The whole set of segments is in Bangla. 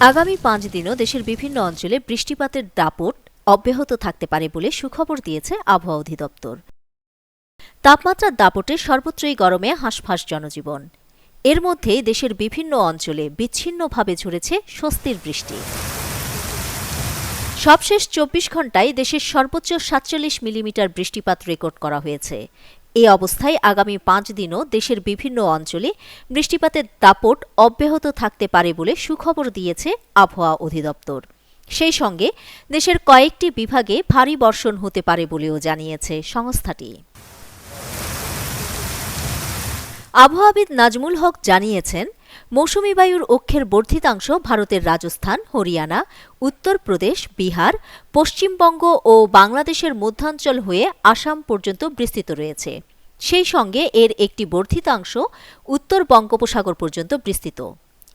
আগামী পাঁচ দিনও দেশের বিভিন্ন অঞ্চলে বৃষ্টিপাতের দাপট অব্যাহত থাকতে পারে বলে সুখবর দিয়েছে আবহাওয়া অধিদপ্তর। তাপমাত্রার দাপটে সর্বত্রই গরমে হাঁসফাঁস জনজীবন। এর মধ্যেই দেশের বিভিন্ন অঞ্চলে বিচ্ছিন্নভাবে ঝরেছে স্বস্তির বৃষ্টি। সবশেষ চব্বিশ ঘন্টায় দেশের সর্বোচ্চ সাতচল্লিশ মিলিমিটার বৃষ্টিপাত রেকর্ড করা হয়েছে। এ অবস্থায় আগামী পাঁচ দিনও দেশের বিভিন্ন অঞ্চলে বৃষ্টিপাতের দাপট অব্যাহত থাকতে পারে বলে সুখবর দিয়েছে আবহাওয়া অধিদপ্তর। সেই সঙ্গে দেশের কয়েকটি বিভাগে ভারী বর্ষণ হতে পারে বলেও জানিয়েছে সংস্থাটি। আবহাওয়াবিদ নাজমুল হক জানিয়েছেন মৌসুমি বায়ুর অক্ষের বর্ধিতাংশ ভারতের রাজস্থান, হরিয়ানা, উত্তরপ্রদেশ, বিহার, পশ্চিমবঙ্গ ও বাংলাদেশের মধ্যাঞ্চল হয়ে আসাম পর্যন্ত বিস্তৃত রয়েছে। সেই সঙ্গে এর একটি বর্ধিতাংশ উত্তর বঙ্গোপসাগর পর্যন্ত বিস্তৃত।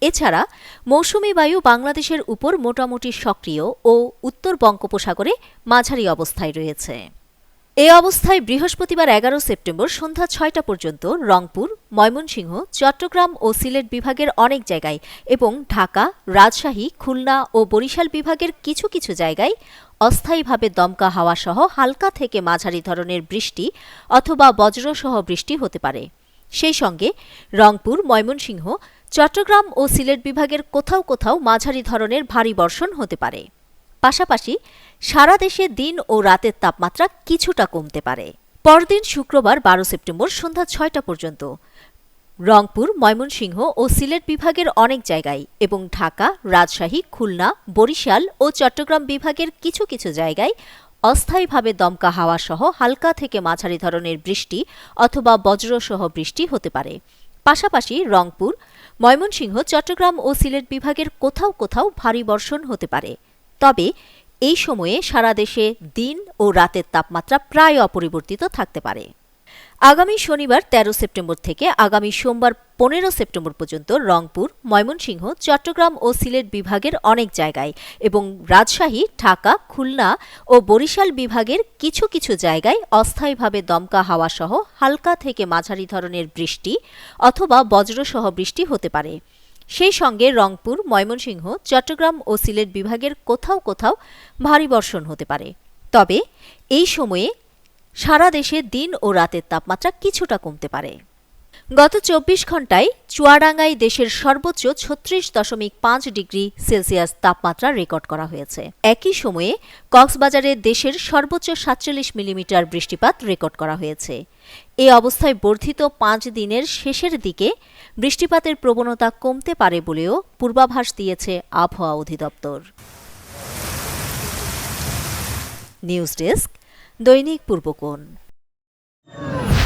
এছাড়া মৌসুমি বায়ু বাংলাদেশের উপর মোটামুটি সক্রিয় ও উত্তর বঙ্গোপসাগরে মাঝারি অবস্থায় রয়েছে। এ অবস্থায় বৃহস্পতিবার এগারো সেপ্টেম্বর সন্ধ্যা ছয়টা পর্যন্ত রংপুর, ময়মনসিংহ, চট্টগ্রাম ও সিলেট বিভাগের অনেক জায়গায় এবং ঢাকা, রাজশাহী, খুলনা ও বরিশাল বিভাগের কিছু কিছু জায়গায় অস্থায়ীভাবে দমকা হাওয়া সহ হালকা থেকে মাঝারি ধরনের বৃষ্টি অথবা বজ্রসহ বৃষ্টি হতে পারে। সেই সঙ্গে রংপুর, ময়মনসিংহ, চট্টগ্রাম ও সিলেট বিভাগের কোথাও কোথাও মাঝারি ধরনের ভারী বর্ষণ হতে পারে। পাশাপাশি সারা দেশে দিন ও রাতের তাপমাত্রা কিছুটা কমতে পারে। পরদিন শুক্রবার বারো সেপ্টেম্বর সন্ধ্যা ছয়টা পর্যন্ত। রংপুর, ময়মনসিংহ ও সিলেট বিভাগের অনেক জায়গায় এবং ঢাকা, রাজশাহী, খুলনা, বরিশাল ও চট্টগ্রাম বিভাগের কিছু কিছু জায়গায় অস্থায়ীভাবে দমকা হাওয়া সহ হালকা থেকে মাঝারি ধরনের বৃষ্টি অথবা বজ্রসহ বৃষ্টি হতে পারে। পাশাপাশি রংপুর, ময়মনসিংহ, চট্টগ্রাম ও সিলেট বিভাগের কোথাও কোথাও ভারী বর্ষণ হতে পারে। তবে এই সময়ে সারা দেশে দিন ও রাতের তাপমাত্রা প্রায় অপরিবর্তিত থাকতে পারে। আগামী শনিবার ১৩ সেপ্টেম্বর থেকে আগামী সোমবার পনেরো সেপ্টেম্বর পর্যন্ত রংপুর, ময়মনসিংহ, চট্টগ্রাম ও সিলেট বিভাগের অনেক জায়গায় এবং রাজশাহী, ঢাকা, খুলনা ও বরিশাল বিভাগের কিছু কিছু জায়গায় অস্থায়ীভাবে দমকা হাওয়াসহ হালকা থেকে মাঝারি ধরনের বৃষ্টি অথবা বজ্রসহ বৃষ্টি হতে পারে। সেই সঙ্গে রংপুর, ময়মনসিংহ, চট্টগ্রাম ও সিলেট বিভাগের কোথাও কোথাও ভারী বর্ষণ হতে পারে। তবে এই সময়ে সারা দেশে দিন ও রাতের তাপমাত্রা কিছুটা কমতে পারে। গত চব্বিশ ঘন্টায় চুয়াডাঙ্গায় দেশের সর্বোচ্চ ছত্রিশ দশমিক পাঁচ ডিগ্রি সেলসিয়াস তাপমাত্রা রেকর্ড করা হয়েছে। একই সময়ে কক্সবাজারে দেশের সর্বোচ্চ সাতচল্লিশ মিলিমিটার বৃষ্টিপাত রেকর্ড করা হয়েছে। এ অবস্থায় বর্ধিত পাঁচ দিনের শেষের দিকে বৃষ্টিপাতের প্রবণতা কমতে পারে বলেও পূর্বাভাস দিয়েছে আবহাওয়া অধিদপ্তর। নিউজ ডেস্ক, দৈনিক পূর্বকোণ